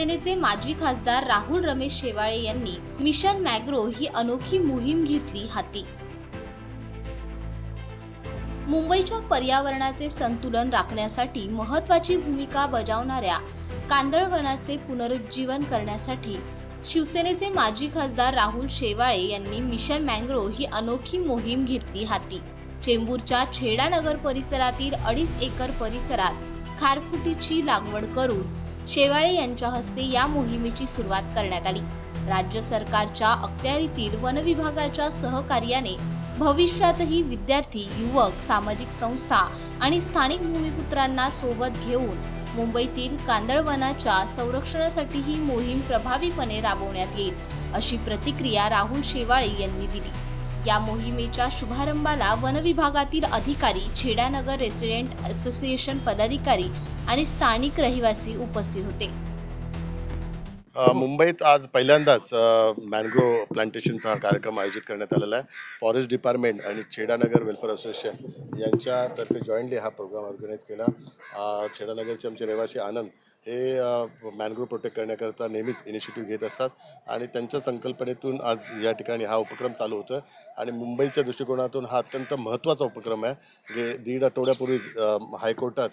शिवसेनेचे माजी खासदार राहुल रमेश शेवाळे यांनी मिशन मॅग्रो ही अनोखी मोहीम घेतली हाती. मुंबईच्या पर्यावरणाचे संतुलन राखण्यासाठी महत्वाची भूमिका बजावणाऱ्या कांदळवनाचे पुनरुज्जीवन करण्यासाठी शिवसेनेचे माजी खासदार राहुल शेवाळे यांनी मिशन मँग्रो ही अनोखी मोहीम घेतली हाती. चेंबूरच्या छेडानगर परिसरातील अडीच एकर परिसरात खारफुटीची लागवड करून शेवाळे यांच्या हस्ते या मोहिमेची सुरुवात करण्यात आली. राज्य सरकारच्या अखत्यारीतील वन विभागाच्या सहकार्याने भविष्यातही विद्यार्थी युवक सामाजिक संस्था आणि स्थानिक भूमिपुत्रांना सोबत घेऊन मुंबईतील कांदळवनाच्या संरक्षणासाठी ही मोहीम प्रभावीपणे राबवण्यात येईल अशी प्रतिक्रिया राहुल शेवाळे यांनी दिली. या मोहिमेच्या शुभारंभाला वन विभागातील अधिकारी छेडानगर रेसिडेंट असोसिएशन पदाधिकारी आणि स्थानिक रहिवासी उपस्थित होते. मुंबईत आज पहिल्यांदाच अ, प्लांटेशनचा कार्यक्रम आयोजित करण्यात आलेला आहे. फॉरेस्ट डिपार्टमेंट आणि छेडानगर वेलफेअर असोसिएशन यांच्यातर्फे जॉईंटली हा प्रोग्राम ऑर्गनाईज केला. छेडानगरचे आमचे रहिवासी आनंद हे मॅनग्रो प्रोटेक्ट करण्याकरता नेहमीच इनिशिएटिव्ह घेत असतात. आणि त्यांच्या संकल्पनेतून आज या ठिकाणी हा उपक्रम चालू होतो आणि मुंबईच्या दृष्टिकोनातून हा अत्यंत महत्त्वाचा उपक्रम आहे. गे दीड आठवड्यापूर्वी हायकोर्टात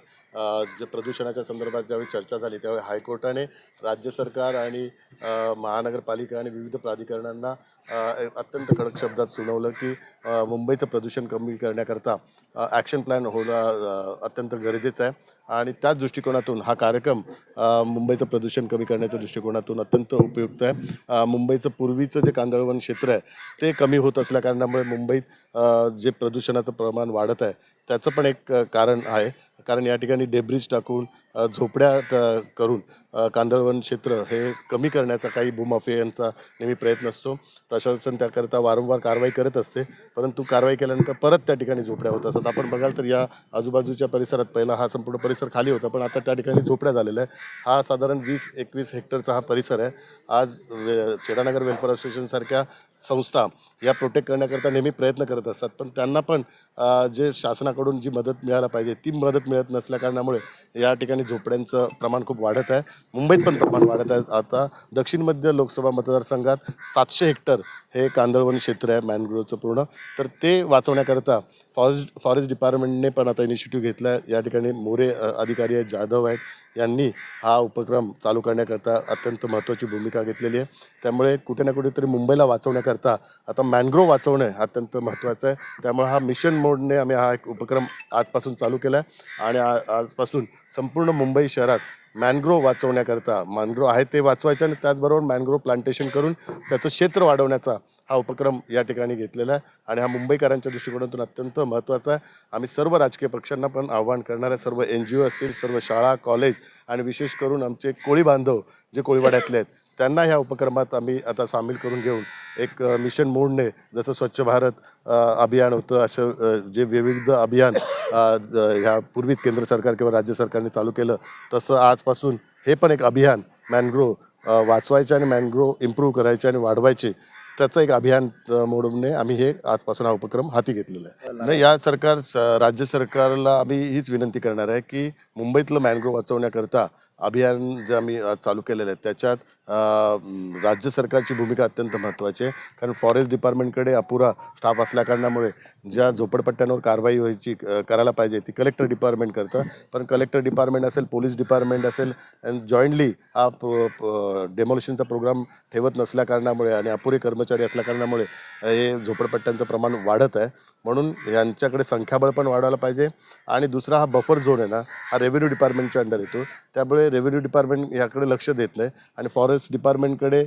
जे प्रदूषणाच्या संदर्भात ज्यावेळी चर्चा झाली त्यावेळी हायकोर्टाने राज्य सरकार आणि महानगरपालिका आणि विविध प्राधिकरणांना अत्यंत कडक शब्दात सुनावलं की मुंबईचं प्रदूषण कमी करण्याकरता ॲक्शन प्लॅन होणं अत्यंत गरजेचं आहे. आणि त्याच दृष्टिकोनातून हा कार्यक्रम मुंबईचं प्रदूषण कमी करण्याच्या दृष्टिकोनातून अत्यंत उपयुक्त आहे. मुंबईचं पूर्वीचं जे कांदळवन क्षेत्र आहे ते कमी होत असल्या कारणामुळे मुंबईत जे प्रदूषणाचं प्रमाण वाढत आहे त्याचं पण एक कारण आहे. कारण या ठिकाणी डेब्रिज टाकून झोपड्या करून कांदळवन क्षेत्र हे कमी करण्याचा काही भूमाफियांचा नेहमी प्रयत्न असतो. प्रशासन त्याकरता वारंवार कारवाई करत असते परंतु कारवाई केल्यानंतर परत त्या ठिकाणी झोपड्या होत असतात. आपण बघाल तर या आजूबाजूच्या परिसरात पहिला हा संपूर्ण परिसर खाली होता पण आता त्या ठिकाणी झोपड्या झालेल्या आहे हा साधारण वीस एकवीस हेक्टरचा हा परिसर आहे. आज वे चेडानगर वेलफेअर असोसिएशनसारख्या संस्था या प्रोटेक्ट करण्याकरता नेहमी प्रयत्न करत असतात. पण त्यांना पण जे शासनाकडून जी मदत मिळायला पाहिजे ती मदत मिळत नसल्या कारणामुळे या ठिकाणी झोपड्यांचं प्रमाण खूप वाढत आहे. मुंबईत पण प्रमाण वाढत आहे. आता दक्षिण मध्य लोकसभा मतदारसंघात सातशे हेक्टर हे कांदळवन क्षेत्र आहे मॅनग्रोवचं पूर्ण. तर ते वाचवण्याकरता फॉरेस्ट फॉरेस्ट डिपार्टमेंटने पण आता इनिशिएटिव्ह घेतला आहे. या ठिकाणी मोरे अधिकारी आहेत जाधव आहेत. यांनी हा उपक्रम चालू करण्याकरता अत्यंत महत्त्वाची भूमिका घेतलेली आहे. त्यामुळे कुठे ना कुठेतरी मुंबईला वाचवण्याकरता आता मॅनग्रोव्ह वाचवणं हे अत्यंत महत्त्वाचं आहे. त्यामुळे हा मिशन मोडने आम्ही हा एक उपक्रम आजपासून चालू केला आहे. आणि आजपासून संपूर्ण मुंबई शहरात मॅनग्रोव्ह वाचवण्याकरता. मॅनग्रो आहे ते वाचवायचं आणि त्याचबरोबर मॅनग्रोव्ह प्लांटेशन करून त्याचं क्षेत्र वाढवण्याचा हा उपक्रम या ठिकाणी घेतलेला आहे. आणि हा मुंबईकरांच्या दृष्टिकोनातून अत्यंत महत्त्वाचा आहे. आम्ही सर्व राजकीय पक्षांना पण आव्हान करणाऱ्या सर्व एन जी ओ असतील सर्व शाळा कॉलेज आणि विशेष करून आमचे कोळी बांधव जे कोळीवाड्यातले आहेत त्यांना ह्या उपक्रमात आम्ही आता सामील करून घेऊन एक मिशन मोडने जसं स्वच्छ भारत अभियान होतं असं जे विविध अभियान ह्या पूर्वीच केंद्र सरकार किंवा राज्य सरकारने चालू केलं तसं आजपासून हे पण एक अभियान मॅनग्रो वाचवायचे आणि मॅनग्रो इम्प्रूव्ह करायचे आणि वाढवायचे त्याचं एक अभियान मोडने मोडून आम्ही हे आजपासून हा उपक्रम हाती घेतलेला आहे. नाही या सरकार स- राज्य सरकारला आम्ही हीच विनंती करणार आहे की मुंबईतलं मॅनग्रो वाचवण्याकरता अभियान जे आम्ही चालू केलेलं आहे त्याच्यात राज्य सरकारची भूमिका अत्यंत महत्त्वाची आहे. कारण फॉरेस्ट डिपार्टमेंटकडे अपुरा स्टाफ असल्याकारणामुळे ज्या झोपडपट्ट्यांवर कारवाई व्हायची करायला पाहिजे ती कलेक्टर डिपार्टमेंट करतं. पण कलेक्टर डिपार्टमेंट असेल पोलीस डिपार्टमेंट असेल अँड जॉईंटली हा डेमॉलिशनचा प्रोग्राम ठेवत नसल्याकारणामुळे आणि अपुरे कर्मचारी असल्याकारणामुळे हे झोपडपट्ट्यांचं प्रमाण वाढत आहे. म्हणून यांच्याकडे संख्याबळ पण वाढवायला पाहिजे. आणि दुसरा हा बफर झोन आहे ना हा रेव्हेन्यू डिपार्टमेंटच्या अंडर येतो त्यामुळे रेव्हेन्यू डिपार्टमेंट याकडे लक्ष देत नाही. आणि फॉरेस्ट डिपार्टमेंटकडे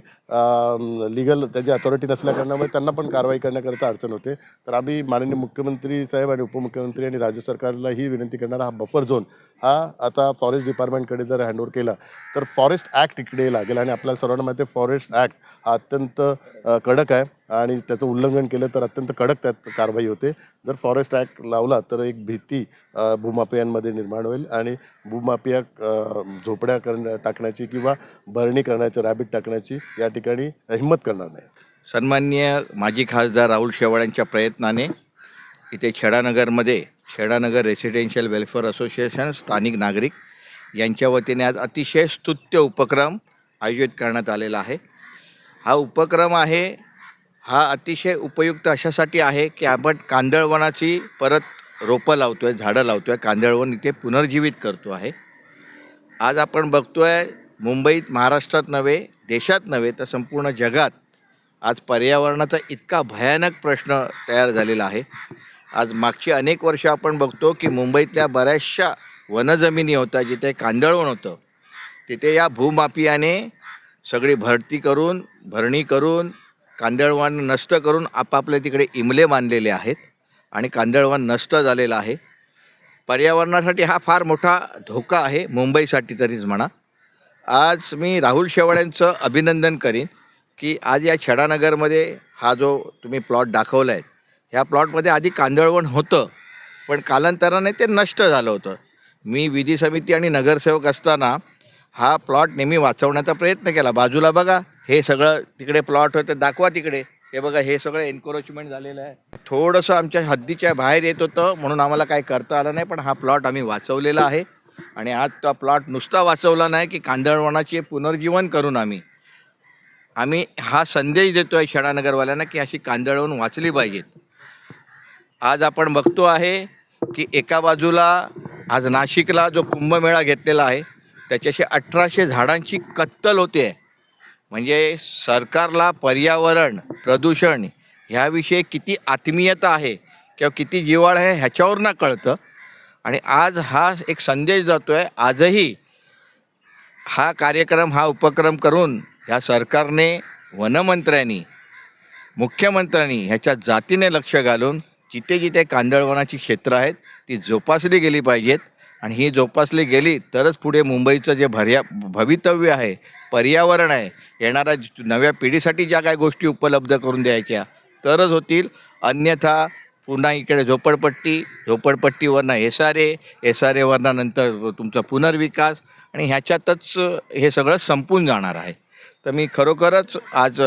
लिगल त्याची अथॉरिटी नसल्याकारणामुळे त्यांना पण कारवाई करण्याकरता अडचण होते. तर आम्ही माननीय मुख्यमंत्री साहेब आणि उपमुख्यमंत्री आणि राज्य सरकारला ही विनंती करणारा हा बफर झोन हा आता फॉरेस्ट डिपार्टमेंटकडे जर हँडओव्हर केला तर फॉरेस्ट ॲक्ट इकडे लागेल आणि आपल्याला सर्वांना माहिती आहे फॉरेस्ट ॲक्ट हा अत्यंत कडक आहे. आणि त्याचं उल्लंघन केलं तर अत्यंत कडक त्यात कारवाई होते. जर फॉरेस्ट ॲक्ट लावला तर एक भीती अ, भूमाफियांमध्ये निर्माण होईल आणि भूमाफिया झोपड्या करण्या टाकण्याची किंवा भरणी करण्याची रॅबिट टाकण्याची या ठिकाणी हिंमत करणार नाही. सन्माननीय माजी खासदार राहुल शेवाळ्यांच्या प्रयत्नाने इथे छेडानगरमध्ये छेडानगर रेसिडेन्शियल वेलफेअर असोसिएशन स्थानिक नागरिक यांच्या वतीने आज अतिशय स्तुत्य उपक्रम आयोजित करण्यात आलेला आहे. हा उपक्रम आहे हा अतिशय उपयुक्त अशासाठी आहे की आपण कांदळवनाची परत रोपं लावतो आहे झाडं लावतो आहे कांदळवन इथे पुनर्जीवित करतो आहे. आज आपण बघतो आहे मुंबईत महाराष्ट्रात नव्हे देशात नव्हे तर संपूर्ण जगात आज पर्यावरणाचा इतका भयानक प्रश्न तयार झालेला आहे. आज मागची अनेक वर्ष आपण बघतो की मुंबईतल्या बऱ्याचशा वनजमिनी होत्या जिथे कांदळवन होतं. तिथे या भूमाफियाने सगळी भरती करून भरणी करून कांदळवान नष्ट करून आपापल्या तिकडे इमले बांधलेले आहेत आणि कांदळवान नष्ट झालेलं आहे. पर्यावरणासाठी हा फार मोठा धोका आहे मुंबईसाठी तरीच म्हणा. आज मी राहुल शेवाड्यांचं अभिनंदन करीन की आज या छडानगरमध्ये हा जो तुम्ही प्लॉट दाखवला आहे ह्या प्लॉटमध्ये आधी कांदळवण होतं पण कालांतराने ते नष्ट झालं होतं. मी विधी समिती आणि नगरसेवक असताना हा प्लॉट नेहमी वाचवण्याचा प्रयत्न केला. बाजूला बघा हे सगळं तिकडे प्लॉट होतं दाखवा तिकडे. हे बघा हे सगळं एन्क्रोचमेंट झालेलं आहे. थोडंसं आमच्या हद्दीच्या बाहेर येत होतं म्हणून आम्हाला काय करता आलं नाही पण हा प्लॉट आम्ही वाचवलेला आहे. आणि आज तो प्लॉट नुसता वाचवला नाही की कांदळवनाचे पुनर्जीवन करून आम्ही. आम्ही हा संदेश देतो आहे शडानगरवाल्यांना की अशी कांदळवण वाचली पाहिजेत आज आपण बघतो आहे की एका बाजूला आज नाशिकला जो कुंभमेळा घेतलेला आहे त्याच्याशी अठराशे झाडांची कत्तल होते. आहे म्हणजे सरकारला पर्यावरण प्रदूषण ह्याविषयी किती आत्मीयता आहे किंवा किती जिव्हाळ आहे ह्याच्यावरनं कळतं. आणि आज हा एक संदेश जातो आहे आजही हा कार्यक्रम हा उपक्रम करून ह्या सरकारने वनमंत्र्यांनी मुख्यमंत्र्यांनी ह्याच्या जातीने लक्ष घालून जिथे जिथे कांदळवनाची क्षेत्र आहेत ती जोपासली गेली पाहिजेत. आणि ही जोपासली गेली तरच पुढे मुंबईचं जे भर्या भवितव्य आहे पर्यावरण आहे येणाऱ्या ज- नव्या पिढीसाठी ज्या काय गोष्टी उपलब्ध करून द्यायच्या तरच होतील. अन्यथा पुन्हा इकडे झोपडपट्टी झोपडपट्टीवरनं S R A S R एवरनं नंतर तुमचा पुनर्विकास आणि ह्याच्यातच हे सगळं संपून जाणार आहे. तर मी खरोखरच आज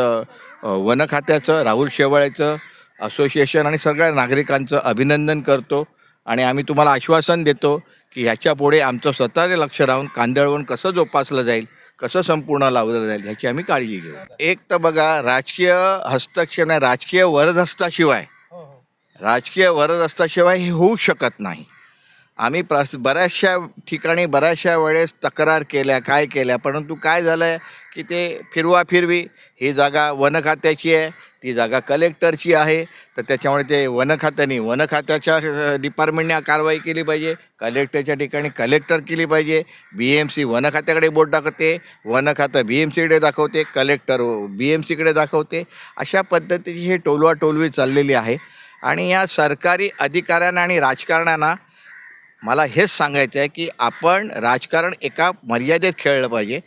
वन खात्याचं राहुल शेवाळेचं असोसिएशन आणि सगळ्या नागरिकांचं अभिनंदन करतो आणि आम्ही तुम्हाला आश्वासन देतो की ह्याच्या पुढे आमचं स्वतःचे लक्ष राहून कांदळवण कसं जोपासलं जाईल कसं संपूर्ण लावलं जाईल ह्याची आम्ही काळजी घेऊ. एक तर बघा राजकीय हस्तक्षेप नाही राजकीय वरदहस्ताशिवाय राजकीय वरदहस्ताशिवाय हे होऊ शकत नाही. आम्ही प्रस बऱ्याचशा ठिकाणी बऱ्याचशा वेळेस तक्रार केल्या काय केल्या परंतु काय झालं आहे की ते फिरवा फिरवी ही जागा वन खात्याची आहे ती जागा कलेक्टरची आहे. तर त्याच्यामुळे ते वन खात्याने वन खात्याच्या डिपार्टमेंटने कारवाई केली पाहिजे. कलेक्टरच्या ठिकाणी कलेक्टर केली पाहिजे. बी एम सी वन खात्याकडे बोट दाखवते. वन खातं बी एम सीकडे दाखवते. कलेक्टर बी एम सीकडे दाखवते. अशा पद्धतीची ही टोलवा टोलवी चाललेली आहे. आणि या सरकारी अधिकाऱ्यांना आणि राजकारण्यांना मला हेच सांगायचं आहे की आपण राजकारण एका मर्यादेत खेळलं पाहिजे.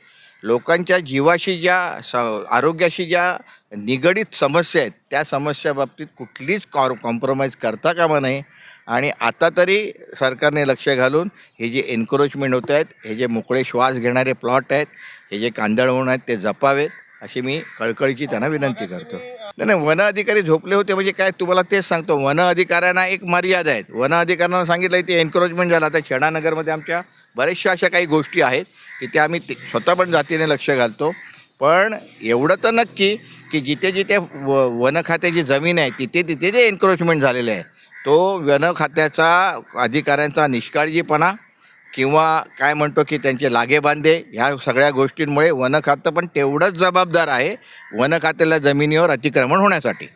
लोकांच्या जीवाशी ज्या स आरोग्याशी ज्या निगडीत समस्या आहेत त्या समस्या बाबतीत कुठलीच कॉर कॉम्प्रोमाइज करता कामा नये. आणि आता तरी सरकारने लक्ष घालून हे जे एन्क्रोचमेंट होत आहेत हे जे मोकळे श्वास घेणारे प्लॉट आहेत हे जे कांदळवण आहेत ते जपावेत अशी मी कळकळीची त्यांना विनंती करतो. नाही नाही वन अधिकारी झोपले होते म्हणजे काय तुम्हाला तेच सांगतो. वन अधिकाऱ्यांना एक मर्यादा आहेत वन अधिकाऱ्यांना सांगितलं ते एन्क्रोचमेंट झालं. आता छेडानगरमध्ये आमच्या बऱ्याचशा अशा काही गोष्टी आहेत तिथे आम्ही ते स्वतः पण जातीने लक्ष घालतो. पण एवढं तर नक्की की जिथे जिथे व वन खात्याची जमीन आहे तिथे तिथे जे एन्क्रोचमेंट झालेलं आहे तो वन खात्याचा अधिकाऱ्यांचा निष्काळजीपणा किंवा काय म्हणतो की त्यांचे लागेबांधे ह्या सगळ्या गोष्टींमुळे वन खातं पण तेवढंच जबाबदार आहे वन खात्याला जमिनीवर अतिक्रमण होण्यासाठी.